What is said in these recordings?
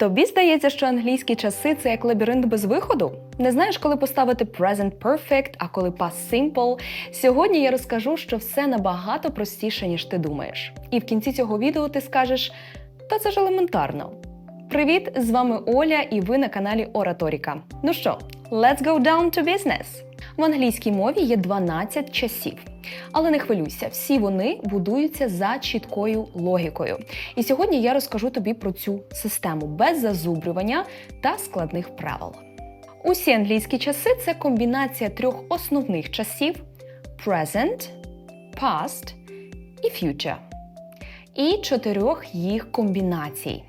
Тобі здається, що англійські часи це як лабіринт без виходу? Не знаєш, коли поставити present perfect, а коли past simple? Сьогодні я розкажу, що все набагато простіше, ніж ти думаєш. І в кінці цього відео ти скажеш: та це ж елементарно. Привіт! З вами Оля, і ви на каналі Ораторіка. Ну що, let's go down to business! В англійській мові є 12 часів. Але не хвилюйся, всі вони будуються за чіткою логікою. І сьогодні я розкажу тобі про цю систему без зазубрювання та складних правил. Усі англійські часи це комбінація трьох основних часів: present, past і future. І чотирьох їх комбінацій: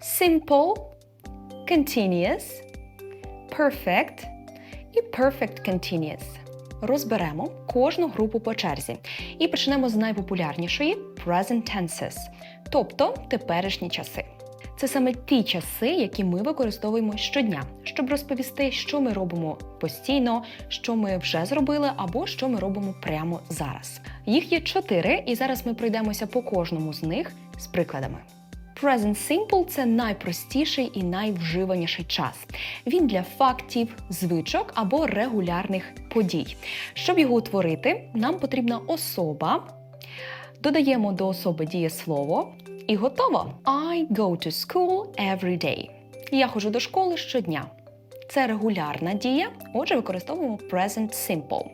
simple, continuous, perfect і perfect continuous. Розберемо кожну групу по черзі і почнемо з найпопулярнішої present tenses, тобто теперішні часи. Це саме ті часи, які ми використовуємо щодня, щоб розповісти, що ми робимо постійно, що ми вже зробили, або що ми робимо прямо зараз. Їх є чотири, і зараз ми пройдемося по кожному з них з прикладами. Present Simple це найпростіший і найвживаніший час. Він для фактів, звичок або регулярних подій. Щоб його утворити, нам потрібна особа. Додаємо до особи дієслово і готово. I go to school every day. Я ходжу до школи щодня. Це регулярна дія, отже, використовуємо present simple.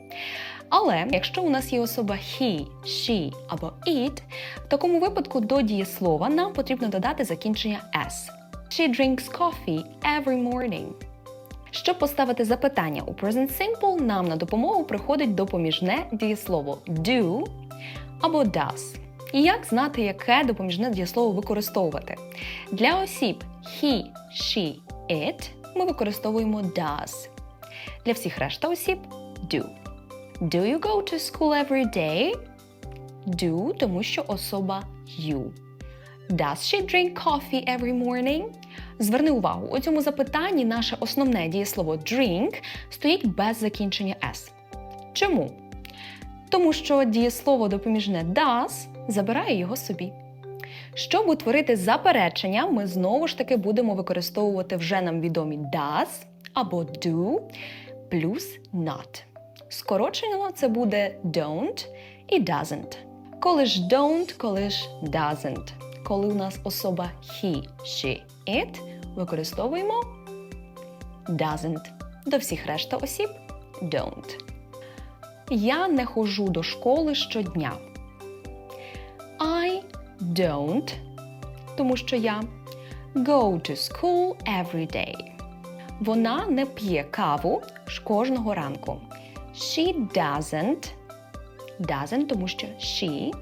Але якщо у нас є особа he, she або it, в такому випадку до дієслова нам потрібно додати закінчення s. She drinks coffee every morning. Щоб поставити запитання у present simple, нам на допомогу приходить допоміжне дієслово do або does. І як знати, яке допоміжне дієслово використовувати? Для осіб he, she, it ми використовуємо does. Для всіх решта осіб do. Do you go to school every day? Do, тому що особа you. Does she drink coffee every morning? Зверни увагу, у цьому запитанні наше основне дієслово drink стоїть без закінчення s. Чому? Тому що дієслово допоміжне does забирає його собі. Щоб утворити заперечення, ми знову ж таки будемо використовувати вже нам відомі does або do плюс not. Скорочено це буде don't і doesn't. Коли ж don't, коли ж doesn't. Коли у нас особа he, she, it, використовуємо doesn't. До всіх решта осіб don't. Я не ходжу до школи щодня. I don't, тому що я go to school every day. Вона не п'є каву ж кожного ранку. She doesn't, doesn't, тому що she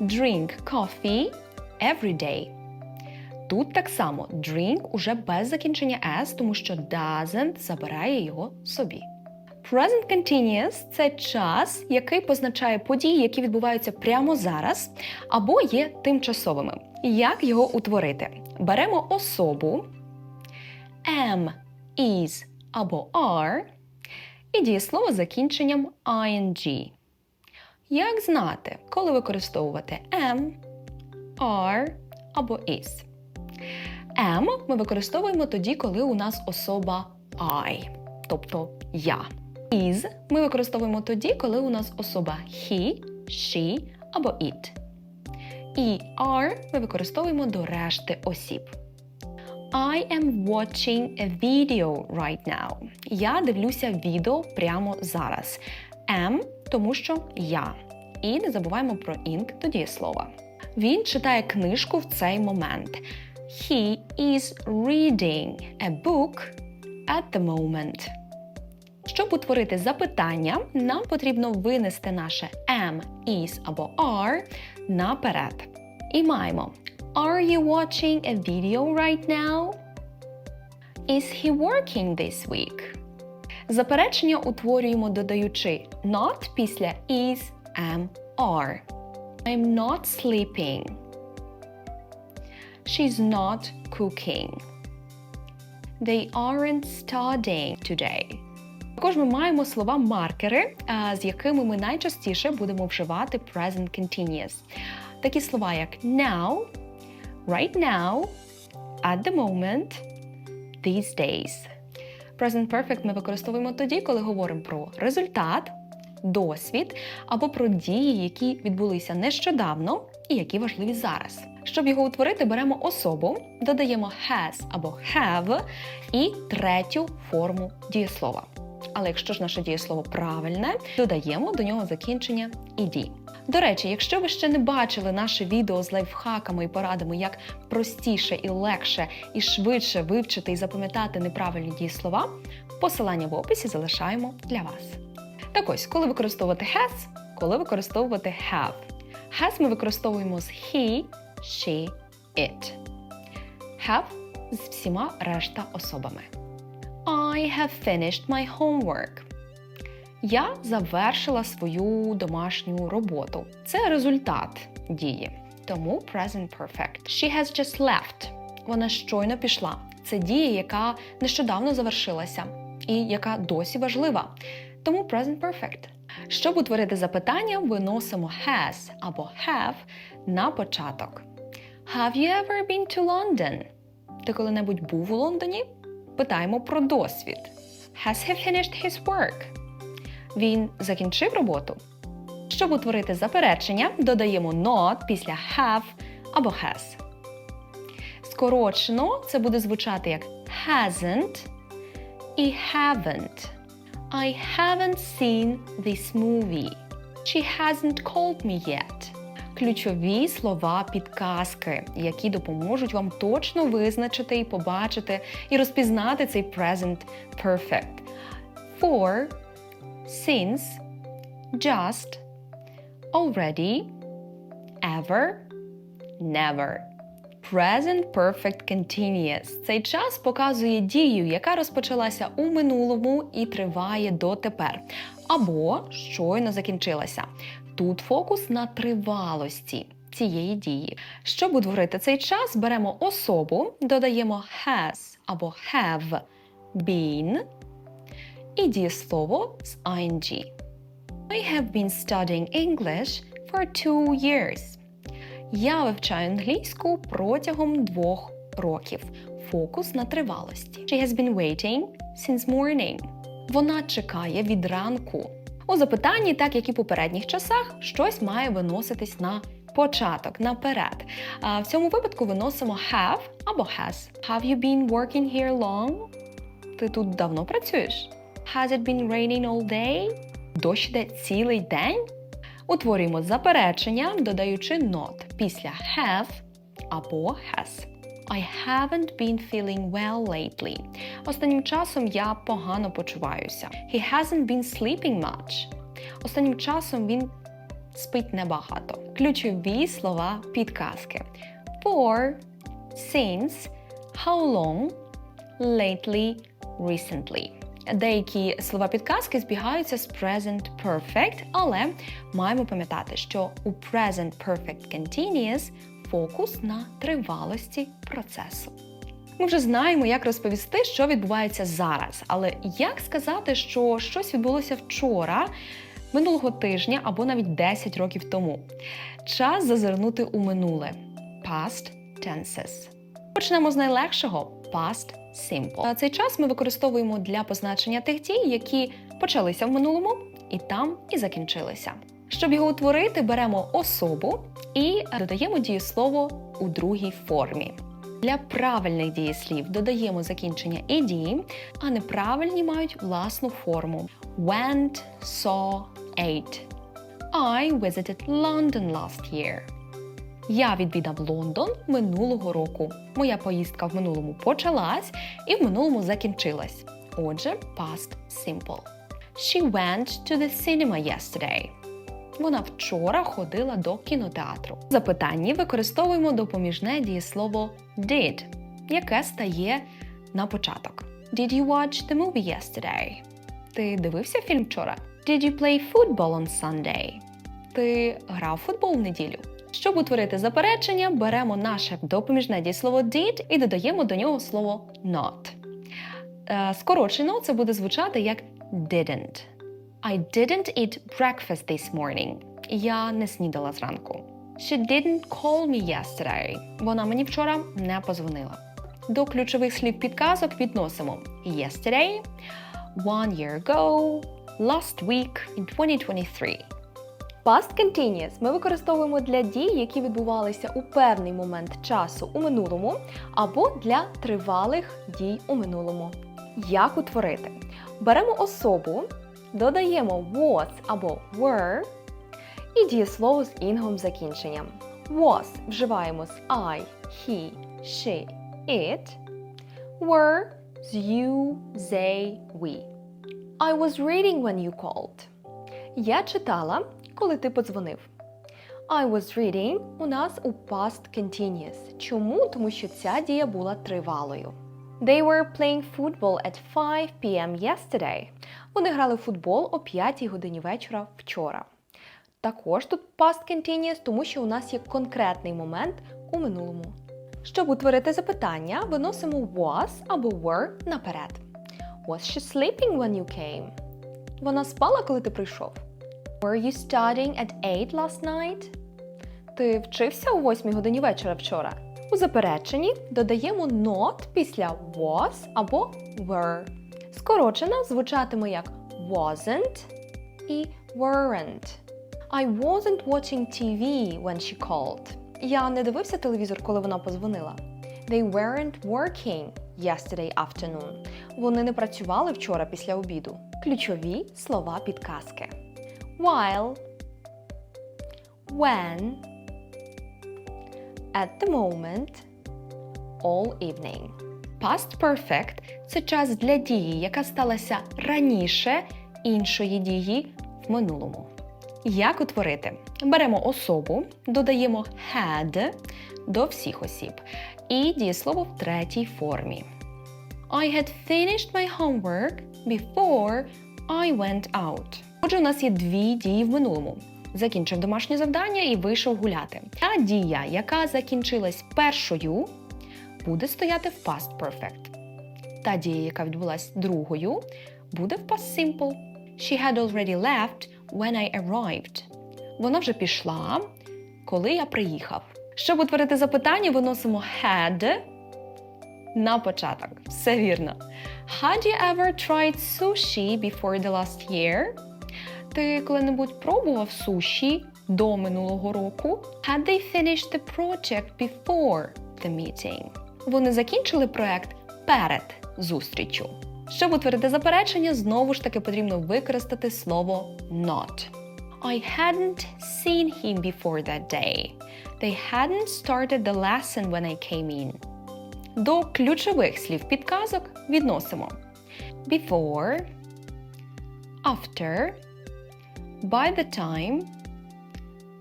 drink coffee every day. Тут так само drink уже без закінчення s, тому що doesn't забирає його собі. Present continuous – це час, який позначає події, які відбуваються прямо зараз, або є тимчасовими. Як його утворити? Беремо особу am, is або are і дієслово з закінченням ing. Як знати, коли використовувати am, are або is? Am ми використовуємо тоді, коли у нас особа I, тобто я. Is ми використовуємо тоді, коли у нас особа he, she або it. І are ми використовуємо до решти осіб. I am watching a video right now. Я дивлюся відео прямо зараз. Am, тому що я. І не забуваємо про ing до дієслова. Він читає книжку в цей момент. He is reading a book at the moment. Щоб утворити запитання, нам потрібно винести наше am, is або are наперед. І маємо Are you watching a video right now? Is he working this week? Заперечення утворюємо додаючи not після is, am, are. I'm not sleeping. She's not cooking. They aren't studying today. Також ми маємо слова-маркери, з якими ми найчастіше будемо вживати present continuous. Такі слова, як now, right now, at the moment, these days. Present perfect ми використовуємо тоді, коли говоримо про результат, досвід або про дії, які відбулися нещодавно і які важливі зараз. Щоб його утворити, беремо особу, додаємо has або have і третю форму дієслова. Але якщо ж наше дієслово правильне, додаємо до нього закінчення «ed». До речі, якщо ви ще не бачили наше відео з лайфхаками і порадами, як простіше і легше і швидше вивчити і запам'ятати неправильні дієслова, посилання в описі залишаємо для вас. Так ось, коли використовувати has, коли використовувати have. Has ми використовуємо з he, she, it. Have з всіма решта особами. I have finished my homework. Я завершила свою домашню роботу. Це результат дії. Тому present perfect. She has just left. Вона щойно пішла. Це дія, яка нещодавно завершилася і яка досі важлива. Тому present perfect. Щоб утворити запитання, виносимо has або have на початок. Have you ever been to London? Ти коли-небудь був у Лондоні? Питаємо про досвід. Has he finished his work? Він закінчив роботу. Щоб утворити заперечення, додаємо not після have або has. Скорочено це буде звучати як hasn't і haven't. I haven't seen this movie. She hasn't called me yet. Ключові слова підказки, які допоможуть вам точно визначити і побачити і розпізнати цей present perfect. For, since, just, already, ever, never. Present Perfect Continuous. Цей час показує дію, яка розпочалася у минулому і триває дотепер, або щойно закінчилася. Тут фокус на тривалості цієї дії. Щоб утворити цей час, беремо особу, додаємо has або have been і дієслово з ing. I have been studying English for two years. Я вивчаю англійську протягом двох років. Фокус на тривалості. She has been waiting since morning. Вона чекає від ранку. У запитанні, так як і в попередніх часах, щось має виноситись на початок, наперед. А в цьому випадку виносимо have або has. Have you been working here long? Ти тут давно працюєш? Has it been raining all day? Дощ іде цілий день? Утворюємо заперечення, додаючи not після have або has. I haven't been feeling well lately. Останнім часом я погано почуваюся. He hasn't been sleeping much. Останнім часом він спить небагато. Ключові слова підказки. For, since, how long, lately, recently. Деякі слова підказки збігаються з present perfect, але маємо пам'ятати, що у present perfect continuous фокус на тривалості процесу. Ми вже знаємо, як розповісти, що відбувається зараз, але як сказати, що щось відбулося вчора, минулого тижня або навіть 10 років тому. Час зазирнути у минуле past tenses. Почнемо з найлегшого past simple. Цей час ми використовуємо для позначення тих дій, які почалися в минулому і там і закінчилися. Щоб його утворити, беремо особу і додаємо дієслово у другій формі. Для правильних дієслів додаємо закінчення «ed», а неправильні мають власну форму went, saw, ate. I visited London last year. Я відвідав Лондон минулого року. Моя поїздка в минулому почалась і в минулому закінчилась. Отже, past simple. She went to the cinema yesterday. Вона вчора ходила до кінотеатру. В запитанні використовуємо допоміжне дієслово did, яке стає на початок. Did you watch the movie yesterday? Ти дивився фільм вчора? Did you play football on Sunday? Ти грав футбол в неділю? Щоб утворити заперечення, беремо наше допоміжне дієслово did і додаємо до нього слово not. Е, Скорочено це буде звучати як didn't. I didn't eat breakfast this morning. Я не снідала зранку. She didn't call me yesterday. Вона мені вчора не позвонила. До ключових слів підказок відносимо yesterday, one year ago, last week, in 2023. Past continuous ми використовуємо для дій, які відбувалися у певний момент часу у минулому, або для тривалих дій у минулому. Як утворити? Беремо особу, додаємо was або were і дієслово з інговим закінченням. Was вживаємо з I, he, she, it. Were з you, they, we. I was reading when you called. Я читала, коли ти подзвонив. I was reading у нас у past continuous. Чому? Тому що ця дія була тривалою. They were playing football at 5 p.m. yesterday. Вони грали в футбол о 5 годині вечора вчора. Також тут past continuous, тому що у нас є конкретний момент у минулому. Щоб утворити запитання, виносимо was або were наперед. Was she sleeping when you came? Вона спала, коли ти прийшов. Were you studying at 8 last night? Ти вчився о 8 годині вечора вчора. У запереченні додаємо not після was або were. Скорочено звучатиме як wasn't і weren't. I wasn't watching TV when she called. Я не дивився телевізор, коли вона позвонила. They weren't working yesterday afternoon. Вони не працювали вчора після обіду. Ключові слова підказки. While, when, at the moment, all evening. Past perfect це час для дії, яка сталася раніше іншої дії в минулому. Як утворити? Беремо особу, додаємо had до всіх осіб і дієслово в третій формі. I had finished my homework before I went out. Отже, у нас є дві дії в минулому. Закінчив домашнє завдання і вийшов гуляти. Та дія, яка закінчилась першою, буде стояти в past perfect. Та дія, яка відбулась другою, буде в past simple. She had already left when I arrived. Вона вже пішла, коли я приїхав. Щоб утворити запитання, виносимо had на початок. Все вірно. Had you ever tried sushi before the last year? Ти коли-небудь пробував суші до минулого року? Had they finished the project before the meeting? Вони закінчили проект перед зустрічю. Щоб утворити заперечення, знову ж таки потрібно використати слово not. I hadn't seen him before that day. They hadn't started the lesson when I came in. До ключових слів підказок відносимо before, after, by the time,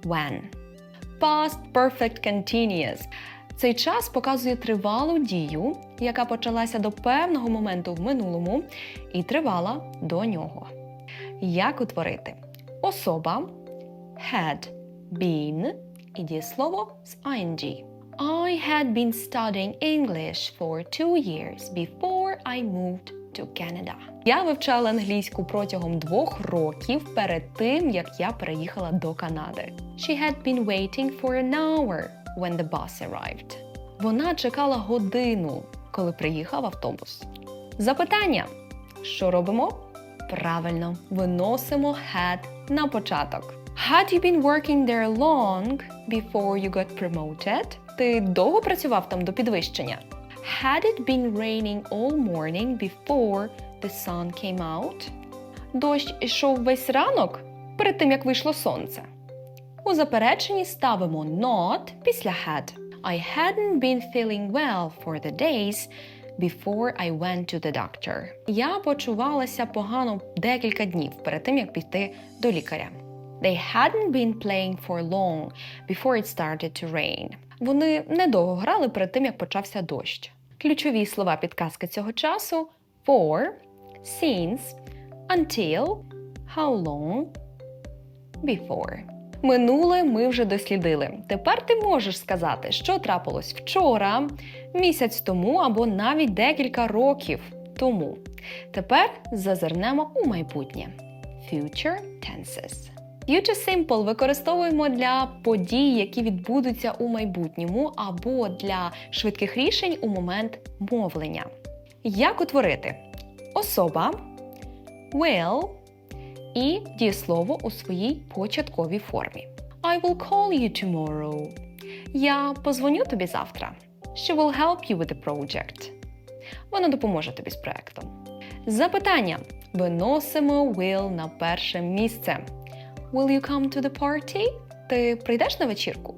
when. Past perfect continuous. Цей час показує тривалу дію, яка почалася до певного моменту в минулому і тривала до нього. Як утворити? Особа had been і дієслово з ing. I had been studying English for two years before I moved to Canada. Я вивчала англійську протягом двох років перед тим, як я переїхала до Канади. She had been waiting for an hour when the bus arrived. Вона чекала годину, коли приїхав автобус. Запитання: що робимо? Правильно, виносимо had на початок. Had you been working there long before you got promoted? Ти довго працював там до підвищення? Had it been raining all morning before the sun came out? Дощ йшов весь ранок перед тим, як вийшло сонце. У запереченні ставимо not після had. I hadn't been feeling well for the days before I went to the doctor. Я почувалася погано декілька днів перед тим, як піти до лікаря. They hadn't been playing for long before it started to rain. Вони недовго грали перед тим, як почався дощ. Ключові слова підказки цього часу for, since, until, how long, before. Минуле ми вже дослідили. Тепер ти можеш сказати, що трапилось вчора, місяць тому або навіть декілька років тому. Тепер зазирнемо у майбутнє. Future tenses. Future Simple використовуємо для подій, які відбудуться у майбутньому, або для швидких рішень у момент мовлення. Як утворити особа, will і дієслово у своїй початковій формі. I will call you tomorrow. Я позвоню тобі завтра. She will help you with the project. Вона допоможе тобі з проектом. Запитання. Виносимо will на перше місце. Will you come to the party? Ти прийдеш на вечірку?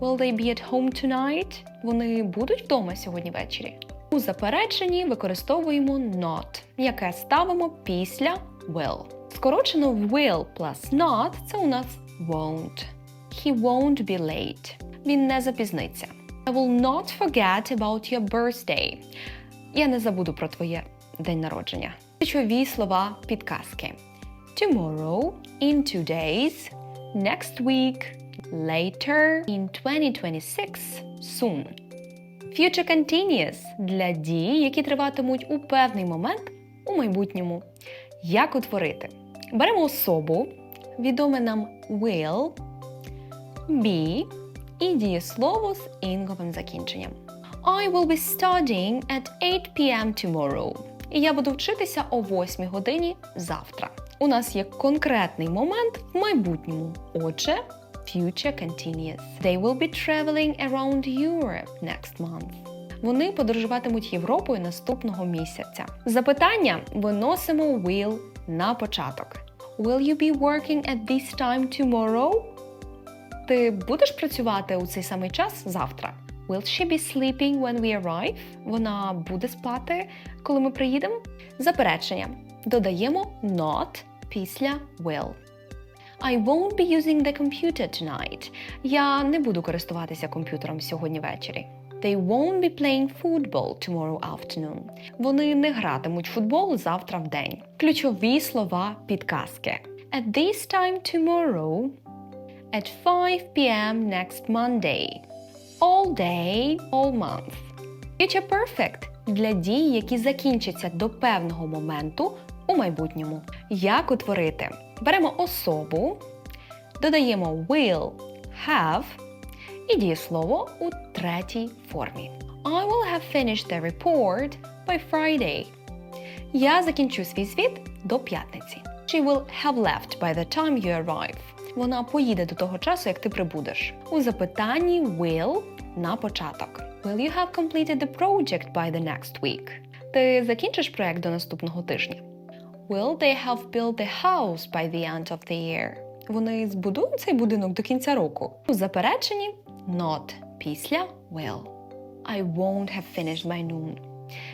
Will they be at home tonight? Вони будуть вдома сьогодні ввечері. У запереченні використовуємо not, яке ставимо після will. Скорочено will plus not це у нас won't. He won't be late. Він не запізниться. I will not forget about your birthday. Я не забуду про твоє день народження. Ключові слова підказки. Tomorrow, in two days, next week, later, in 2026, soon. Future continuous для дій, які триватимуть у певний момент у майбутньому. Як утворити? Беремо особу, відоме нам will, be і дієслово з інговим закінченням. I will be studying at 8 p.m. tomorrow. І я буду вчитися о 8 годині завтра. У нас є конкретний момент в майбутньому. Отже, future continuous. They will be traveling around Europe next month. Вони подорожуватимуть Європою наступного місяця. Запитання виносимо will на початок. Will you be working at this time tomorrow? Ти будеш працювати у цей самий час завтра? Will she be sleeping when we arrive? Вона буде спати, коли ми приїдемо? Заперечення. Додаємо not після will. I won't be using the computer tonight. Я не буду користуватися комп'ютером сьогодні ввечері. They won't be playing football tomorrow afternoon. Вони не гратимуть футбол завтра в день. Ключові слова підказки. At this time tomorrow, at 5 p.m. next Monday. All day, all month. Future perfect для дій, які закінчаться до певного моменту у майбутньому. Як утворити? Беремо особу, додаємо will, have і дієслово у третій формі. I will have finished the report by Friday. Я закінчу свій звіт до п'ятниці. She will have left by the time you arrive. Вона поїде до того часу, як ти прибудеш. У запитанні will на початок. Will you have completed the project by the next week? Ти закінчиш проект до наступного тижня. Will they have built the house by the end of the year? Вони збудують цей будинок до кінця року. У запереченні not після will. I won't have finished by noon.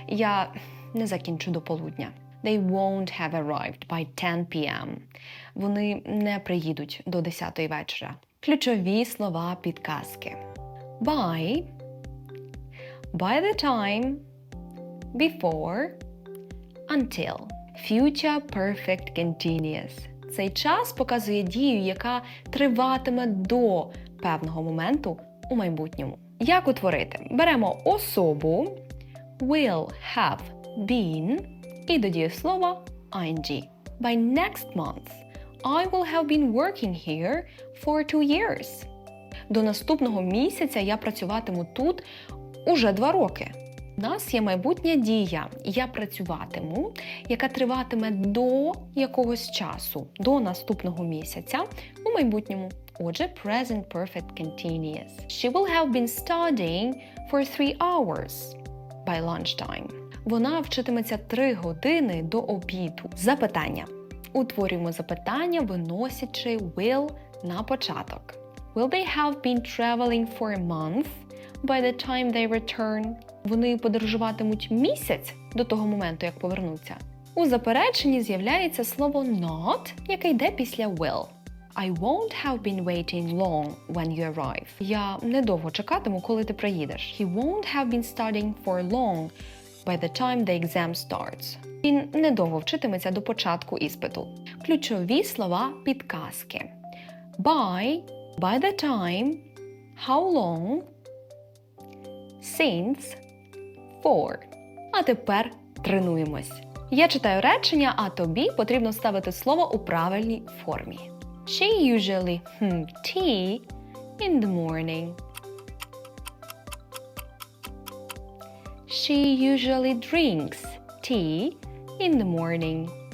Я не закінчу до полудня. They won't have arrived by 10 p.m. Вони не приїдуть до 10 вечора. Ключові слова підказки. By, by the time, before, until. Future Perfect Continuous. Цей час показує дію, яка триватиме до певного моменту у майбутньому. Як утворити? Беремо особу will have been і до дієслова ing. By next month, I will have been working here for two years. До наступного місяця я працюватиму тут уже два роки. У нас є майбутня дія. Я працюватиму, яка триватиме до якогось часу, до наступного місяця у майбутньому. Отже, present perfect continuous. She will have been studying for three hours by lunchtime. Вона вчитиметься три години до обіду. Запитання. Утворюємо запитання, виносячи will на початок. Will they have been traveling for a month by the time they return? Вони подорожуватимуть місяць до того моменту, як повернуться. У запереченні з'являється слово not, яке йде після will. I won't have been waiting long when you arrive. Я недовго чекатиму, коли ти приїдеш. He won't have been studying for long by the time the exam starts. Він недовго вчитиметься до початку іспиту. Ключові слова підказки. By, by the time, how long, since, for. А тепер тренуємось. Я читаю речення, а тобі потрібно ставити слово у правильній формі. She usually tea in the morning. She usually drinks tea in the morning.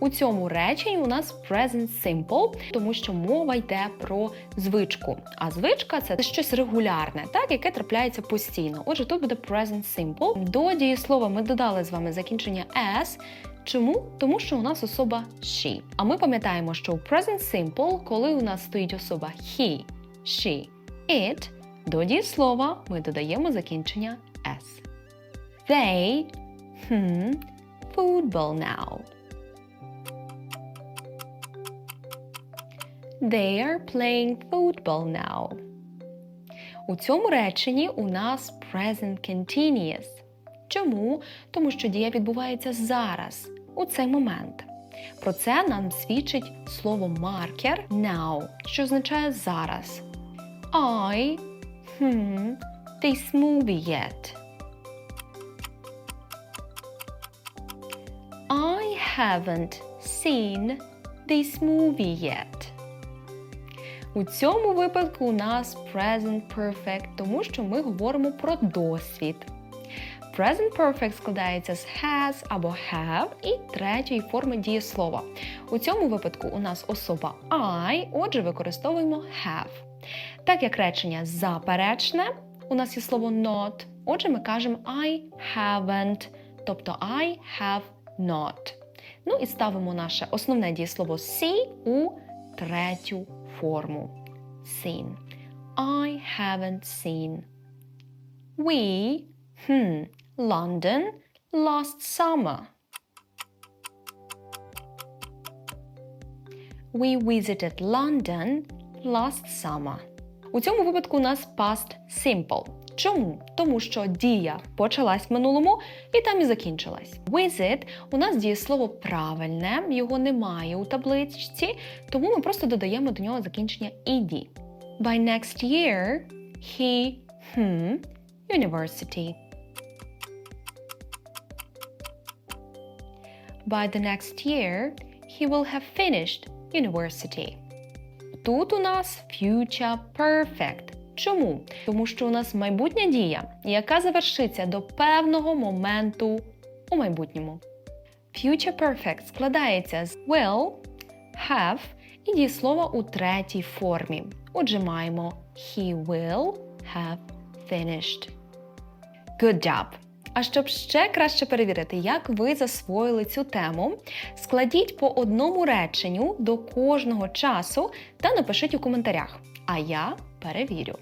У цьому реченні у нас present simple, тому що мова йде про звичку. А звичка це щось регулярне, так, яке трапляється постійно. Отже, тут буде present simple. До дієслова ми додали з вами закінчення s. Чому? Тому що у нас особа she. А ми пам'ятаємо, що у present simple, коли у нас стоїть особа he, she, it, до дієслова ми додаємо закінчення s. They hmm, football now. They are playing football now. У цьому реченні у нас present continuous. Чому? Тому що дія відбувається зараз, у цей момент. Про це нам свідчить слово маркер now, що означає зараз. I hmm, this movie yet. I haven't seen this movie yet. У цьому випадку у нас present perfect, тому що ми говоримо про досвід. Present perfect складається з has або have і третьої форми дієслова. У цьому випадку у нас особа I, отже, використовуємо have. Так як речення заперечне, у нас є слово not, отже, ми кажемо I haven't, тобто I have not. Ну і ставимо наше основне дієслово see у третю форму. Seen. I haven't seen. We, hmm, London last summer. We visited London last summer. У цьому випадку у нас past simple. Чому? Тому що дія почалась в минулому і там і закінчилась. Visit у нас дієслово правильне, його немає у табличці, тому ми просто додаємо до нього закінчення ed. By next year, he hmm, university. By the next year, he will have finished university. Тут у нас future perfect. Чому? Тому що у нас майбутня дія, яка завершиться до певного моменту у майбутньому. Future perfect складається з will, have і дієслова у третій формі. Отже, маємо he will have finished. Good job! А щоб ще краще перевірити, як ви засвоїли цю тему, складіть по одному реченню до кожного часу та напишіть у коментарях. А я перевірю.